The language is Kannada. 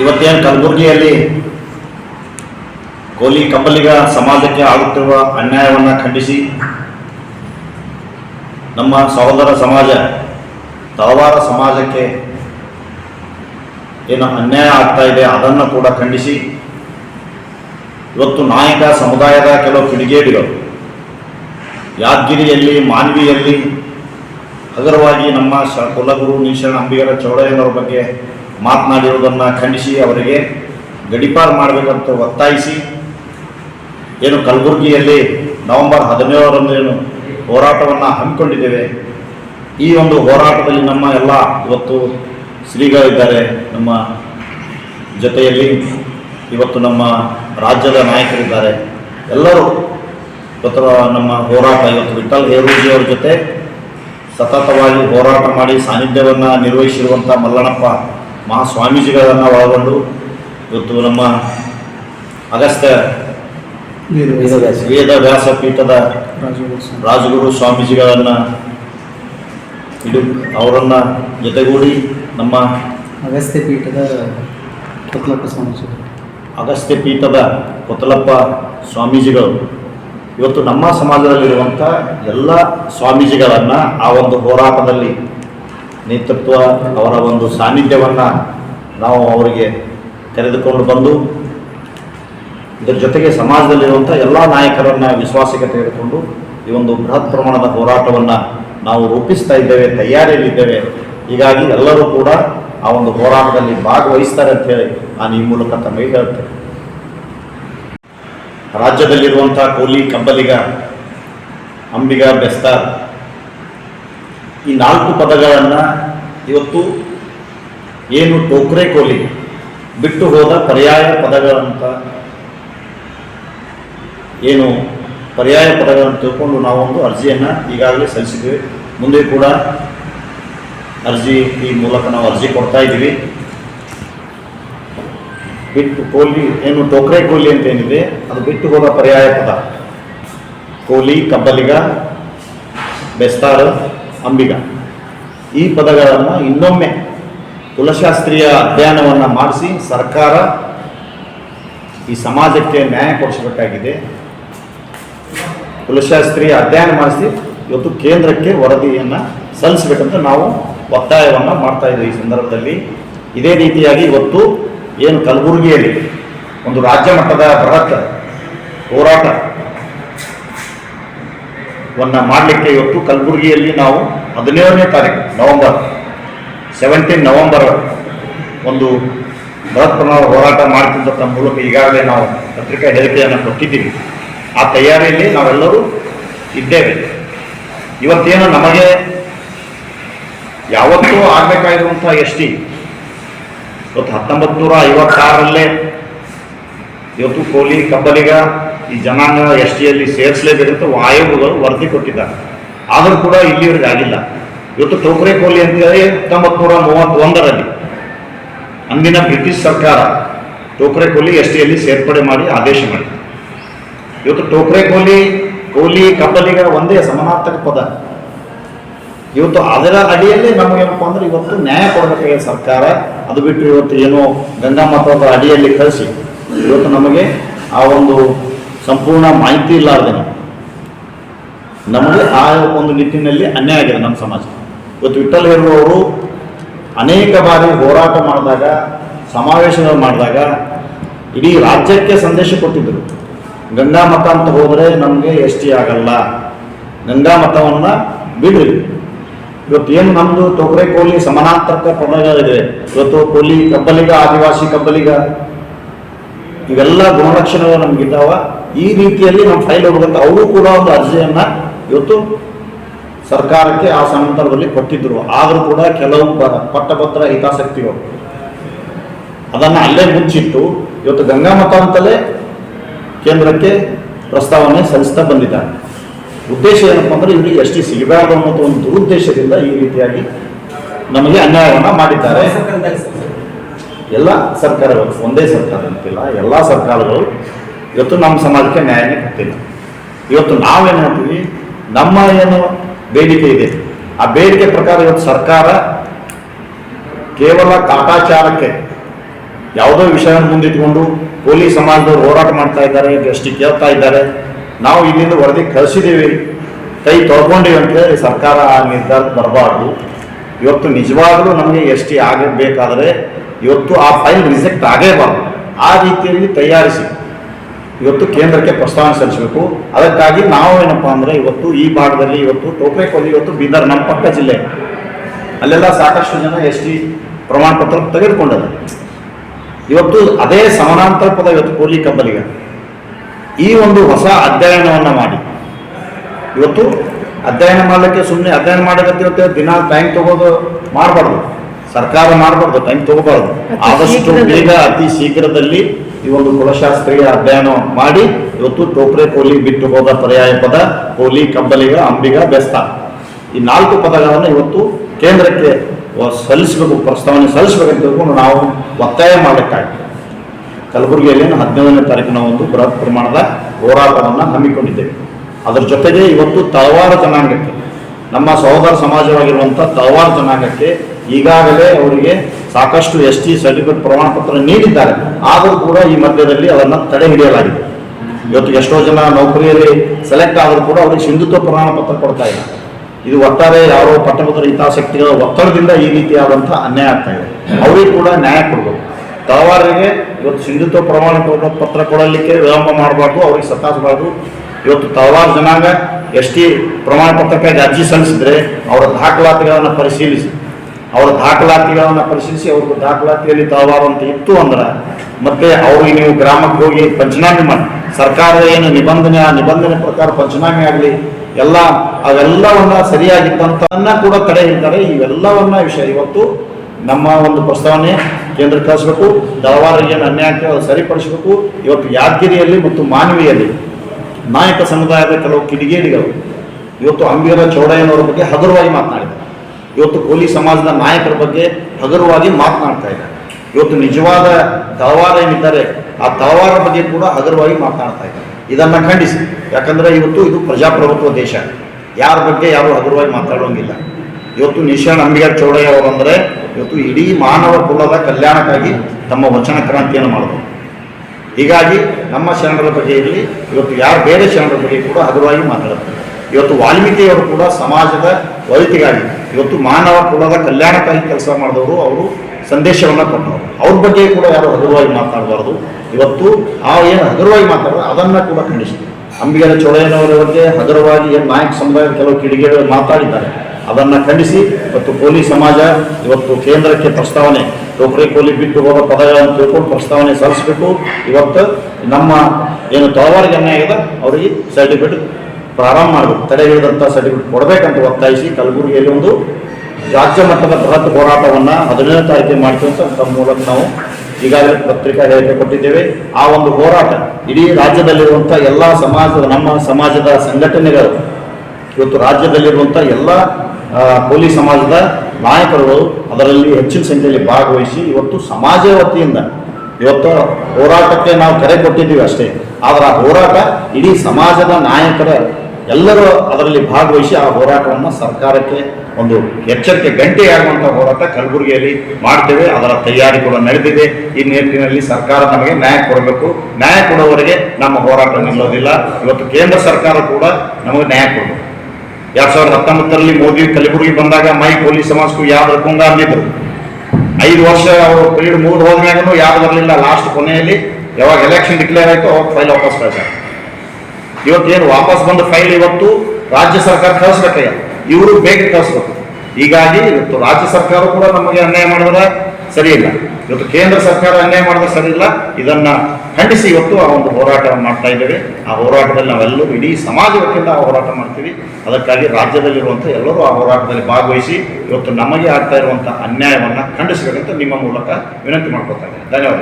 ಇವತ್ತೇನು ಕಲಬುರಗಿಯಲ್ಲಿ ಕೋಲಿ ಕಬ್ಬಲಿಗ ಸಮಾಜಕ್ಕೆ ಆಗುತ್ತಿರುವ ಅನ್ಯಾಯವನ್ನು ಖಂಡಿಸಿ ನಮ್ಮ ಸಹೋದರ ಸಮಾಜ, ತಳವಾರ ಸಮಾಜಕ್ಕೆ ಏನು ಅನ್ಯಾಯ ಆಗ್ತಾ ಇದೆ ಅದನ್ನು ಕೂಡ ಖಂಡಿಸಿ ಇವತ್ತು ನಾಯಕ ಸಮುದಾಯದ ಕೆಲವು ಕಿಡಿಗೇಡಿಗಳು, ಯಾದಗಿರಿಯಲ್ಲಿ, ಮಾನ್ವಿಯಲ್ಲಿ ಹಗರವಾಗಿ ನಮ್ಮ ಶ ಕುಲಗುರು ನೀಶರಣ ಅಂಬಿಗರ ಚೌಡಯ್ಯನವರ ಬಗ್ಗೆ ಮಾತನಾಡಿರುವುದನ್ನು ಖಂಡಿಸಿ ಅವರಿಗೆ ಗಡಿಪಾರು ಮಾಡಬೇಕಂತ ಒತ್ತಾಯಿಸಿ ಏನು ಕಲಬುರಗಿಯಲ್ಲಿ ನವೆಂಬರ್ ಹದಿನೇಳರಂದು ಏನು ಹೋರಾಟವನ್ನು ಹಮ್ಮಿಕೊಂಡಿದ್ದೇವೆ. ಈ ಒಂದು ಹೋರಾಟದಲ್ಲಿ ನಮ್ಮ ಎಲ್ಲ ಇವತ್ತು ಶ್ರೀಗಳಿದ್ದಾರೆ. ನಮ್ಮ ಜೊತೆಯಲ್ಲಿ ಇವತ್ತು ನಮ್ಮ ರಾಜ್ಯದ ನಾಯಕರಿದ್ದಾರೆ. ಎಲ್ಲರೂ ಇವತ್ತು ನಮ್ಮ ಹೋರಾಟ ಇವತ್ತು ವಿಠಲ್ ಹೇರೂಜಿಯವರ ಜೊತೆ ಸತತವಾಗಿ ಹೋರಾಟ ಮಾಡಿ ಸಾನ್ನಿಧ್ಯವನ್ನು ನಿರ್ವಹಿಸಿರುವಂಥ ಮಲ್ಲಣ್ಣಪ್ಪ ಮಹಾಸ್ವಾಮೀಜಿಗಳನ್ನು ಒಳಗೊಂಡು ಇವತ್ತು ನಮ್ಮ ಅಗಸ್ತ್ಯ ವೇದ ವ್ಯಾಸ ಪೀಠದ ರಾಜಗುರು ಸ್ವಾಮೀಜಿಗಳನ್ನು ಇದು ಅವರನ್ನು ಜೊತೆಗೂಡಿ ನಮ್ಮ ಅಗಸ್ತ್ಯ ಪೀಠದ ಕೊತ್ತಲಪ್ಪ ಸ್ವಾಮೀಜಿಗಳು. ಅಗಸ್ತ್ಯ ಪೀಠದ ಕೊತ್ತಲಪ್ಪ ಸ್ವಾಮೀಜಿಗಳು. ಇವತ್ತು ನಮ್ಮ ಸಮಾಜದಲ್ಲಿರುವಂಥ ಎಲ್ಲ ಸ್ವಾಮೀಜಿಗಳನ್ನು ಆ ಒಂದು ಹೋರಾಟದಲ್ಲಿ ನೇತೃತ್ವ ಅವರ ಒಂದು ಸಾನ್ನಿಧ್ಯವನ್ನು ನಾವು ಅವರಿಗೆ ಕರೆದುಕೊಂಡು ಬಂದು, ಇದರ ಜೊತೆಗೆ ಸಮಾಜದಲ್ಲಿರುವಂಥ ಎಲ್ಲ ನಾಯಕರನ್ನು ವಿಶ್ವಾಸಕ್ಕೆ ತೆಗೆದುಕೊಂಡು ಈ ಒಂದು ಬೃಹತ್ ಪ್ರಮಾಣದ ಹೋರಾಟವನ್ನು ನಾವು ರೂಪಿಸ್ತಾ ಇದ್ದೇವೆ, ತಯಾರಿಯಲ್ಲಿದ್ದೇವೆ. ಹೀಗಾಗಿ ಎಲ್ಲರೂ ಕೂಡ ಆ ಒಂದು ಹೋರಾಟದಲ್ಲಿ ಭಾಗವಹಿಸ್ತಾರೆ ಅಂತ ಹೇಳಿ ನಾನು ಈ ಮೂಲಕ ತಮಗೆ ಹೇಳ್ತೇನೆ ರಾಜ್ಯದಲ್ಲಿರುವಂಥ ಕೂಲಿ ಕಂಬಲಿಗ ಅಂಬಿಗ, ಬೆಸ್ತಾರ್ ಈ ನಾಲ್ಕು ಪದಗಳನ್ನು ಇವತ್ತು ಏನು ಟೋಕ್ರೆ ಕೋಲಿ, ಬಿಟ್ಟು ಹೋದ ಪರ್ಯಾಯ ಪದಗಳಂತ ಏನು ಪರ್ಯಾಯ ಪದಗಳನ್ನು ತಿಳ್ಕೊಂಡು ನಾವೊಂದು ಅರ್ಜಿಯನ್ನು ಈಗಾಗಲೇ ಸಲ್ಲಿಸಿದ್ದೇವೆ ಮುಂದೆ ಕೂಡ ಅರ್ಜಿ ಈ ಮೂಲಕ ನಾವು ಅರ್ಜಿ ಕೊಡ್ತಾ ಇದ್ದೀವಿ. ಬಿಟ್ಟು ಕೋಲಿ, ಏನು ಟೋಕ್ರೆ ಕೋಲಿ ಅಂತ ಏನಿದೆ, ಅದು ಬಿಟ್ಟು ಹೋದ ಪರ್ಯಾಯ ಪದ. ಕೋಲಿ, ಕಬ್ಬಲಿಗ, ಬೆಸ್ತಾರ. ಅಂಬಿಗ. ಈ ಪದಗಳನ್ನು ಇನ್ನೊಮ್ಮೆ ಕುಲಶಾಸ್ತ್ರೀಯ ಅಧ್ಯಯನವನ್ನು ಮಾಡಿಸಿ ಸರ್ಕಾರ ಈ ಸಮಾಜಕ್ಕೆ ನ್ಯಾಯ ಕೊಡಿಸಬೇಕಾಗಿದೆ ಕುಲಶಾಸ್ತ್ರೀಯ ಅಧ್ಯಯನ ಮಾಡಿಸಿ ಇವತ್ತು ಕೇಂದ್ರಕ್ಕೆ ವರದಿಯನ್ನು ಸಲ್ಲಿಸಬೇಕಂತ ನಾವು ಒತ್ತಾಯವನ್ನು ಮಾಡ್ತಾ ಇದ್ದೀವಿ ಈ ಸಂದರ್ಭದಲ್ಲಿ. ಇದೇ ರೀತಿಯಾಗಿ ಇವತ್ತು ಏನು ಕಲಬುರಗಿಯಲ್ಲಿ ಒಂದು ರಾಜ್ಯ ಮಟ್ಟದ ಬೃಹತ್ ಹೋರಾಟ ವನ್ನ ಮಾಡಲಿಕ್ಕೆ ಇವತ್ತು ಕಲಬುರಗಿಯಲ್ಲಿ ನಾವು ಹದಿನೇಳನೇ ತಾರೀಕು, ನವಂಬರ್ ಸೆವೆಂಟೀನ್ ನವಂಬರ್ ಒಂದು ಬೃಹತ್ ಪ್ರಮಾಣ ಹೋರಾಟ ಮಾಡ್ತಿದ್ದಂಥ ಮೂಲಕ ಈಗಾಗಲೇ ನಾವು ಪತ್ರಿಕಾ ಹೇಳಿಕೆಯನ್ನು ಕೊಟ್ಟಿದ್ದೀವಿ. ಆ ತಯಾರಿಯಲ್ಲಿ ನಾವೆಲ್ಲರೂ ಇದ್ದೇವೆ. ಇವತ್ತೇನು ನಮಗೆ ಯಾವತ್ತೂ ಆಗಬೇಕಾಗಿರುವಂಥ ಎಸ್ ಟಿ, ಇವತ್ತು ಹತ್ತೊಂಬತ್ತು ನೂರ ಐವತ್ತಾರರಲ್ಲೇ ಇವತ್ತು ಕೋಲಿ, ಕಬ್ಬಲಿಗ ಈ ಜನಾಂಗ ಎಸ್ ಟಿಯಲ್ಲಿ ಸೇರಿಸಲೇಬೇಕಂತ ಆಯೋಗಗಳು ವರದಿ ಕೊಟ್ಟಿದ್ದಾರೆ. ಆದರೂ ಕೂಡ ಇಲ್ಲಿವರೆಗೆ ಆಗಿಲ್ಲ. ಇವತ್ತು ಟೋಕ್ರೆ ಕೋಲಿ ಅಂತೇಳಿ ಹತ್ತೊಂಬತ್ತು ನೂರ ಮೂವತ್ತೊಂದರಲ್ಲಿ ಅಂದಿನ ಬ್ರಿಟಿಷ್ ಸರ್ಕಾರ ಟೋಕ್ರೆ ಕೋಲಿ ಎಸ್ ಟಿಯಲ್ಲಿ ಸೇರ್ಪಡೆ ಮಾಡಿ ಆದೇಶ ಮಾಡಿದೆ. ಇವತ್ತು ಟೋಕ್ರೆ ಕೋಲಿ ಕೋಲಿ ಕಬ್ಬಲಿಗ ಒಂದೇ ಸಮಾನಾರ್ಥಕ ಪದ. ಇವತ್ತು ಅದರ ಅಡಿಯಲ್ಲಿ ನಮಗೇನಪ್ಪ ಅಂದ್ರೆ ಇವತ್ತು ನ್ಯಾಯ ಕೊಡಬೇಕಾಗಿದೆ ಸರ್ಕಾರ, ಅದು ಬಿಟ್ಟು ಇವತ್ತು ಏನೋ ಗಂಗಾ ಮತದ ಅಡಿಯಲ್ಲಿ ಕಳಿಸಿ, ಇವತ್ತು ನಮಗೆ ಆ ಒಂದು ಸಂಪೂರ್ಣ ಮಾಹಿತಿ ಇಲ್ಲಾರ್ದೆ ನಮಗೆ ಆ ಒಂದು ನಿಟ್ಟಿನಲ್ಲಿ ಅನ್ಯಾಯ ಆಗಿದೆ ನಮ್ಮ ಸಮಾಜ. ಇವತ್ತು ವಿಠಲ್ ಹೇರುವವರು ಅನೇಕ ಬಾರಿ ಹೋರಾಟ ಮಾಡಿದಾಗ, ಸಮಾವೇಶಗಳು ಮಾಡಿದಾಗ ಇಡೀ ರಾಜ್ಯಕ್ಕೆ ಸಂದೇಶ ಕೊಟ್ಟಿದ್ದರು. ಗಂಗಾ ಮತ ಅಂತ ಹೋದರೆ ನಮಗೆ ಎಸ್ ಟಿ ಆಗಲ್ಲ. ಗಂಗಾ ಮತವನ್ನು ಬಿಡ್ರಿ. ಇವತ್ತು ಏನು ನಮ್ಮದು ತೊಗರೆ ಕೋಲಿ ಸಮಾನಾಂತರಕ ಪದಗಳಿದೆ ಇವತ್ತು ಕೋಲಿ ಕಬ್ಬಲಿಗ, ಆದಿವಾಸಿ ಕಬ್ಬಲಿಗ, ಇವೆಲ್ಲ ಗುಣಲಕ್ಷಣಗಳು ನಮಗಿದ್ದಾವ ಈ ರೀತಿಯಲ್ಲಿ ನಮ್ಮ ಫೈಲ್ ಹೋಗ್ಬೇಕಂತ ಅವರು ಕೂಡ ಒಂದು ಅರ್ಜಿಯನ್ನ ಇವತ್ತು ಸರ್ಕಾರಕ್ಕೆ ಆ ಸಂದರ್ಭದಲ್ಲಿ ಕೊಟ್ಟಿದ್ದರು ಆದರೂ ಕೂಡ ಕೆಲವು ಪಟ್ಟಪತ್ರ ಪಟ್ಟಭದ್ರ ಹಿತಾಸಕ್ತಿಗಳು. ಅದನ್ನು ಅಲ್ಲೇ ಮುಚ್ಚಿಟ್ಟು ಇವತ್ತು ಗಂಗಾ ಮತ ಅಂತಲೇ ಕೇಂದ್ರಕ್ಕೆ ಪ್ರಸ್ತಾವನೆ ಸಲ್ಲಿಸ್ತಾ ಬಂದಿದ್ದಾರೆ. ಉದ್ದೇಶ ಏನಪ್ಪ ಅಂದ್ರೆ ಇವರಿಗೆ ಎಷ್ಟು ಸಿಗಬಾರದು ಅನ್ನೋದು ಒಂದು ದುರುದ್ದೇಶದಿಂದ ಈ ರೀತಿಯಾಗಿ ನಮಗೆ ಅನ್ಯಾಯವನ್ನು ಮಾಡಿದ್ದಾರೆ. ಎಲ್ಲ ಸರ್ಕಾರಗಳು ಒಂದೇ ಸರ್ಕಾರ ಅಂತಿಲ್ಲ ಎಲ್ಲ ಸರ್ಕಾರಗಳು ಇವತ್ತು ನಮ್ಮ ಸಮಾಜಕ್ಕೆ ನ್ಯಾಯನೇ ಕೊಡ್ತಿಲ್ಲ ಇವತ್ತು ನಾವೇನು ಹೇಳ್ತೀವಿ ನಮ್ಮ ಏನು ಬೇಡಿಕೆ ಇದೆ. ಆ ಬೇಡಿಕೆ ಪ್ರಕಾರ ಇವತ್ತು ಸರ್ಕಾರ ಕೇವಲ ಕಾಟಾಚಾರಕ್ಕೆ ಯಾವುದೋ ವಿಷಯವನ್ನು ಮುಂದಿಟ್ಕೊಂಡು ಪೊಲೀಸ್ ಸಮಾಜದವರು ಹೋರಾಟ ಮಾಡ್ತಾ ಇದ್ದಾರೆ ಗೆಸ್ಟ್ ಕೇಳ್ತಾ ಇದ್ದಾರೆ. ನಾವು ಇಲ್ಲಿಂದ ವರದಿ ಕಳಿಸಿದ್ದೀವಿ. ಕೈ ತೊಳ್ಕೊಂಡಿವಿ ಅಂತ ಹೇಳಿ ಸರ್ಕಾರ ಆ ನಿರ್ಧಾರಕ್ಕೆ ಬರಬಾರ್ದು. ಇವತ್ತು ನಿಜವಾಗಲೂ ನಮಗೆ ಎಸ್ ಟಿ ಆಗಬೇಕಾದ್ರೆ ಇವತ್ತು ಆ ಫೈಲ್ ರಿಜೆಕ್ಟ್ ಆಗೇಬಾರ್ದು ಆ ರೀತಿಯಲ್ಲಿ ತಯಾರಿಸಿ ಇವತ್ತು ಕೇಂದ್ರಕ್ಕೆ ಪ್ರಸ್ತಾವನೆ ಸಲ್ಲಿಸಬೇಕು. ಅದಕ್ಕಾಗಿ ನಾವು ಏನಪ್ಪ ಅಂದ್ರೆ ಇವತ್ತು ಈ ಭಾಗದಲ್ಲಿ ಇವತ್ತು ಟೋಕ್ರೇಕೊಲ್ಲಿ ಇವತ್ತು ಬೀದರ್ ನಮ್ಮ ಪಕ್ಕ ಜಿಲ್ಲೆ. ಅಲ್ಲೆಲ್ಲ ಸಾಕಷ್ಟು ಜನ ಎಸ್ ಟಿ ಪ್ರಮಾಣ ಪತ್ರ ತೆಗೆದುಕೊಂಡದ ಇವತ್ತು ಅದೇ ಸಮಾನಾಂತರ ಪದ ಇವತ್ತು ಕೂಲಿ ಕಬ್ಬಲಿಗ ಈ ಒಂದು ಹೊಸ ಅಧ್ಯಯನವನ್ನು ಮಾಡಿ. ಇವತ್ತು ಅಧ್ಯಯನ ಮಾಡಲಿಕ್ಕೆ ಸುಮ್ಮನೆ ಅಧ್ಯಯನ ಇವತ್ತು ದಿನ ಟೈಮ್ ತಗೋದು ಮಾಡಬಾರ್ದು ಸರ್ಕಾರ ಮಾಡಬಾರ್ದು ಟೈಮ್ ತಗೋಬಾರ್ದು. ಆದಷ್ಟು ಬೇಗ ಅತಿ ಶೀಘ್ರದಲ್ಲಿ ಈ ಒಂದು ಕುಲಶಾಸ್ತ್ರೀಯ ಅಧ್ಯಯನ ಮಾಡಿ ಇವತ್ತು ಟೋಪ್ರೆ ಕೋಲಿ ಬಿಟ್ಟು ಹೋದ ಪರ್ಯಾಯ ಪದ, ಕೋಲಿ, ಕಂಬಲಿಗ, ಅಂಬಿಗ, ಬೆಸ್ತ. ಈ ನಾಲ್ಕು ಪದಗಳನ್ನು ಇವತ್ತು ಕೇಂದ್ರಕ್ಕೆ ಸಲ್ಲಿಸಬೇಕು, ಪ್ರಸ್ತಾವನೆ ಸಲ್ಲಿಸಬೇಕಂತ ನಾವು ಒತ್ತಾಯ ಮಾಡಲಿಕ್ಕಾಗಿ ಕಲಬುರಗಿಯಲ್ಲಿ ಹದಿನೈದನೇ ತಾರೀಕಿನ ಒಂದು ಬೃಹತ್ ಪ್ರಮಾಣದ ಹೋರಾಟವನ್ನು ಹಮ್ಮಿಕೊಂಡಿದ್ದೇವೆ. ಅದರ ಜೊತೆಗೆ ಇವತ್ತು ತಳವಾರ ಜನಾಂಗಕ್ಕೆ, ನಮ್ಮ ಸಹೋದರ ಸಮಾಜವಾಗಿರುವಂಥ ತಳವಾರ ಜನಾಂಗಕ್ಕೆ ಈಗಾಗಲೇ ಅವರಿಗೆ ಸಾಕಷ್ಟು ಎಸ್ ಟಿ, ಸರ್ಟಿಫಿಕೇಟ್ ಪ್ರಮಾಣ ಪತ್ರ ನೀಡಿದ್ದಾರೆ. ಆದರೂ ಕೂಡ ಈ ಮಧ್ಯದಲ್ಲಿ ಅದನ್ನು ತಡೆ ಹಿಡಿಯಲಾಗಿದೆ. ಇವತ್ತು ಎಷ್ಟೋ ಜನ ನೌಕರಿಯಲ್ಲಿ ಸೆಲೆಕ್ಟ್ ಆದರೂ ಕೂಡ ಅವರಿಗೆ ಸಿಂಧುತ್ವ ಪ್ರಮಾಣ ಪತ್ರ ಕೊಡ್ತಾ ಇಲ್ಲ. ಇದು ಒಟ್ಟಾರೆ ಯಾರೋ ಪಟ್ಟಭದ್ರ ಹಿತಾಸಕ್ತಿಗಳ ಒತ್ತಡದಿಂದ ಈ ರೀತಿಯಾದಂಥ ಅನ್ಯಾಯ ಆಗ್ತಾ ಇದೆ. ಅವರಿಗೆ ಕೂಡ ನ್ಯಾಯ ಕೊಡಬೇಕು. ತಳವಾರರಿಗೆ ಇವತ್ತು ಸಿಂಧುತ್ವ ಪ್ರಮಾಣ ಪತ್ರ- ಕೊಡಲಿಕ್ಕೆ ವಿಳಂಬ ಮಾಡಬಾರ್ದು, ಅವ್ರಿಗೆ ಸತಾಸಬಾರ್ದು ಇವತ್ತು ತಳವಾರ ಜನಾಂಗ ಎಸ್ ಟಿ ಪ್ರಮಾಣ ಪತ್ರಕ್ಕಾಗಿ ಅರ್ಜಿ ಸಲ್ಲಿಸಿದ್ರೆ ಅವರ ದಾಖಲಾತಿಗಳನ್ನು ಪರಿಶೀಲಿಸಿ. ಅವರ ದಾಖಲಾತಿಗಳನ್ನು ಪರಿಶೀಲಿಸಿ ಅವ್ರ ದಾಖಲಾತಿಯಲ್ಲಿ ಅಂತ ಇತ್ತು ಅಂದ್ರೆ ಮತ್ತೆ ಅವ್ರಿಗೆ ನೀವು ಗ್ರಾಮಕ್ಕೆ ಹೋಗಿ ಪಂಚನಾಮೆ ಮಾಡಿ. ಸರ್ಕಾರದ ಏನು ನಿಬಂಧನೆ, ಆ ನಿಬಂಧನೆ ಪ್ರಕಾರ ಪಂಚನಾಮೆ ಆಗಲಿ, ಎಲ್ಲ, ಅವೆಲ್ಲವನ್ನ ಸರಿಯಾಗಿತ್ತಂತ ಕೂಡ ತಡೆ ಇರ್ತಾರೆ ಇವೆಲ್ಲವನ್ನ ವಿಷಯ. ಇವತ್ತು ನಮ್ಮ ಒಂದು ಪ್ರಸ್ತಾವನೆ ಕೇಂದ್ರ ಕಳಿಸ್ಬೇಕು, ದಳವಾರಿಗೆ ಏನು ಅನ್ಯಾಯ ಸರಿಪಡಿಸಬೇಕು. ಇವತ್ತು ಯಾದಗಿರಿಯಲ್ಲಿ ಮತ್ತು ಮಾನವಿಯಲ್ಲಿ ನಾಯಕ ಸಮುದಾಯದ ಕೆಲವು ಕಿಡಿಗೇಡಿಗಳು, ಇವತ್ತು ಅಂಬೀರ ಚೌಡಯ್ಯನವರ ಬಗ್ಗೆ ಹಗುರವಾಗಿ ಮಾತನಾಡಿದ್ದಾರೆ. ಇವತ್ತು ಕೋಲಿ ಸಮಾಜದ ನಾಯಕರ ಬಗ್ಗೆ ಹಗುರವಾಗಿ ಮಾತನಾಡ್ತಾ ಇದ್ದಾರೆ. ಇವತ್ತು ನಿಜವಾದ ತಳವಾರ ಏನಿದ್ದಾರೆ, ಆ ತಳವಾರ ಬಗ್ಗೆ ಕೂಡ ಹಗುರವಾಗಿ ಮಾತನಾಡ್ತಾ ಇದ್ದಾರೆ. ಇದನ್ನು ಖಂಡಿಸಿ. ಯಾಕಂದ್ರೆ ಇವತ್ತು ಇದು ಪ್ರಜಾಪ್ರಭುತ್ವ ದೇಶ. ಯಾರ ಬಗ್ಗೆ ಯಾರು ಹಗುರವಾಗಿ ಮಾತಾಡೋಂಗಿಲ್ಲ. ಇವತ್ತು ನಿಶಾನ್ ಅಂಬಿಗರ್ ಚೌಡಯ್ಯ ಅಂದರೆ ಇವತ್ತು ಇಡೀ ಮಾನವ ಕುಲದ ಕಲ್ಯಾಣಕ್ಕಾಗಿ ತಮ್ಮ ವಚನ ಕ್ರಾಂತಿಯನ್ನು ಮಾಡಿದರು. ಹೀಗಾಗಿ ನಮ್ಮ ಶರಣರ ಬಗ್ಗೆ ಇರಲಿ, ಇವತ್ತು ಯಾರು ಬೇರೆ ಶರಣರ ಬಗ್ಗೆ ಕೂಡ ಹಗುರವಾಗಿ ಮಾತಾಡುತ್ತಾರೆ. ಇವತ್ತು ವಾಲ್ಮೀಕಿಯವರು ಕೂಡ ಸಮಾಜದ ಒಳಿತಿಗಾಗಿ, ಇವತ್ತು ಮಾನವ ಕುಲದ ಕಲ್ಯಾಣಕ್ಕಾಗಿ ಕೆಲಸ ಮಾಡಿದವರು ಅವರು ಸಂದೇಶವನ್ನು ಕೊಟ್ಟವರು. ಅವ್ರ ಬಗ್ಗೆ ಕೂಡ ಯಾರು ಹಗುರವಾಗಿ ಮಾತನಾಡಬಾರ್ದು ಇವತ್ತು ಆ ಏನು ಹಗುರವಾಗಿ ಮಾತಾಡೋದು, ಅದನ್ನು ಕೂಡ ಖಂಡಿಸಿ ಅಂಬಿಗರ ಚೋಳಯ್ಯನವರ ಬಗ್ಗೆ ಹಗುರವಾಗಿ ಏನು ನಾಯಕ ಸಮುದಾಯದ ಕೆಲವು ಕಿಡಿಗೆಗಳು ಮಾತಾಡಿದ್ದಾರೆ. ಅದನ್ನು ಖಂಡಿಸಿ, ಇವತ್ತು ಕೋಲಿ ಸಮಾಜ, ಇವತ್ತು ಕೇಂದ್ರಕ್ಕೆ ಪ್ರಸ್ತಾವನೆ, ಟೋಕ್ರೆ ಕೋಲಿ ಬಿಟ್ಟು ಹೋಗೋ ಪದಗಳನ್ನು ತಿಳ್ಕೊಂಡು ಪ್ರಸ್ತಾವನೆ ಸಲ್ಲಿಸಬೇಕು ಇವತ್ತು ನಮ್ಮ ಏನು ತಳವಾರಿಗೆ ಅನ್ಯಾಯ ಅವರಿಗೆ ಸರ್ಟಿಫಿಕೇಟ್ ಪ್ರಾರಂಭ ಮಾಡಬೇಕು ತಡೆ ಹಿಡಿದಂಥ ಸರ್ಟಿಫಿಕೇಟ್ ಕೊಡಬೇಕಂತ ಒತ್ತಾಯಿಸಿ ಕಲಬುರಗಿಯಲ್ಲಿ ಒಂದು ರಾಜ್ಯ ಮಟ್ಟದ ಬೃಹತ್ ಹೋರಾಟವನ್ನು ಹದಿನೈದನೇ ತಾರೀಕಿಗೆ ಮಾಡ್ತೀವಿ ಅಂತ ಮೂಲಕ ನಾವು ಈಗಾಗಲೇ ಪತ್ರಿಕಾ ಹೇಳಿಕೆ ಕೊಟ್ಟಿದ್ದೇವೆ. ಆ ಒಂದು ಹೋರಾಟ ಇಡೀ ರಾಜ್ಯದಲ್ಲಿರುವಂಥ ಎಲ್ಲ ಸಮಾಜದ, ನಮ್ಮ ಸಮಾಜದ ಸಂಘಟನೆಗಳು, ಇವತ್ತು ರಾಜ್ಯದಲ್ಲಿರುವಂಥ ಎಲ್ಲ ಕೋಲಿ ಸಮಾಜದ ನಾಯಕರುಗಳು ಅದರಲ್ಲಿ ಹೆಚ್ಚಿನ ಸಂಖ್ಯೆಯಲ್ಲಿ ಭಾಗವಹಿಸಿ ಇವತ್ತು ಸಮಾಜ ವತಿಯಿಂದ ಇವತ್ತು ಹೋರಾಟಕ್ಕೆ ನಾವು ಕರೆ ಕೊಟ್ಟಿದ್ದೀವಿ ಅಷ್ಟೇ. ಆದರೆ ಆ ಹೋರಾಟ ಇಡೀ ಸಮಾಜದ ನಾಯಕರ ಎಲ್ಲರೂ ಅದರಲ್ಲಿ ಭಾಗವಹಿಸಿ ಆ ಹೋರಾಟವನ್ನು ಸರ್ಕಾರಕ್ಕೆ ಒಂದು ಎಚ್ಚರಿಕೆ ಗಂಟೆಯಾಗುವಂಥ ಹೋರಾಟ ಕಲಬುರಗಿಯಲ್ಲಿ ಮಾಡ್ತೇವೆ. ಅದರ ತಯಾರಿ ಕೂಡ ನಡೆದಿದೆ. ಈ ನಿಟ್ಟಿನಲ್ಲಿ ಸರ್ಕಾರ ನಮಗೆ ನ್ಯಾಯ ಕೊಡಬೇಕು. ನ್ಯಾಯ ಕೊಡೋವರೆಗೆ ನಮ್ಮ ಹೋರಾಟ ನಿಲ್ಲೋದಿಲ್ಲ. ಇವತ್ತು ಕೇಂದ್ರ ಸರ್ಕಾರ ಕೂಡ ನಮಗೆ ನ್ಯಾಯ ಕೊಡಬೇಕು. ಎರಡ್ ಸಾವಿರದ ಹತ್ತೊಂಬತ್ತರಲ್ಲಿ ಮೋದಿ ಕಲಬುರಗಿ ಬಂದಾಗ ಮೈ ಪೊಲೀಸ್ ಸಮಾಜಕ್ಕೂ ಯಾವ್ದು ರಕೊಂಗ ಅಂದಿದ್ರು ಐದು ವರ್ಷ ಅವರು ಪೀರಿಯಡ್ ಮೂರು ಹೋದ್ಮ್ಯಾಗೂ ಯಾವ್ದು ಬರಲಿಲ್ಲ. ಲಾಸ್ಟ್ ಕೊನೆಯಲ್ಲಿ ಯಾವಾಗ ಎಲೆಕ್ಷನ್ ಡಿಕ್ಲೇರ್ ಆಯಿತು ಅವಾಗ ಫೈಲ್ ವಾಪಸ್ ಕಳ್ಸಾರ ಇವತ್ತೇನು ವಾಪಸ್ ಬಂದ ಫೈಲ್ ಇವತ್ತು ರಾಜ್ಯ ಸರ್ಕಾರ ಕಳಿಸ್ಬೇಕಯ್ಯ ಇವರು ಬೇಗ ಕಳಿಸ್ಬೇಕು. ಹೀಗಾಗಿ ಇವತ್ತು ರಾಜ್ಯ ಸರ್ಕಾರ ಕೂಡ ನಮಗೆ ಅನ್ಯಾಯ ಮಾಡಿದ್ರೆ ಸರಿ ಇಲ್ಲ. ಇವತ್ತು ಕೇಂದ್ರ ಸರ್ಕಾರ ಅನ್ಯಾಯ ಮಾಡಿದ್ರೆ ಸರಿ ಇಲ್ಲ. ಇದನ್ನ ಖಂಡಿಸಿ ಇವತ್ತು ಆ ಒಂದು ಹೋರಾಟವನ್ನು ಮಾಡ್ತಾ ಇದ್ದೇವೆ. ಆ ಹೋರಾಟದಲ್ಲಿ ನಾವೆಲ್ಲರೂ ಇಡೀ ಸಮಾಜ ವತಿಯಿಂದ ಆ ಹೋರಾಟ ಮಾಡ್ತೀವಿ. ಅದಕ್ಕಾಗಿ ರಾಜ್ಯದಲ್ಲಿರುವಂಥ ಎಲ್ಲರೂ ಆ ಹೋರಾಟದಲ್ಲಿ ಭಾಗವಹಿಸಿ ಇವತ್ತು ನಮಗೆ ಆಗ್ತಾ ಇರುವಂಥ ಅನ್ಯಾಯವನ್ನು ಖಂಡಿಸಬೇಕಂತ ನಿಮ್ಮ ಮೂಲಕ ವಿನಂತಿ ಮಾಡ್ಕೊತಾ ಇದ್ದೇನೆ. ಧನ್ಯವಾದ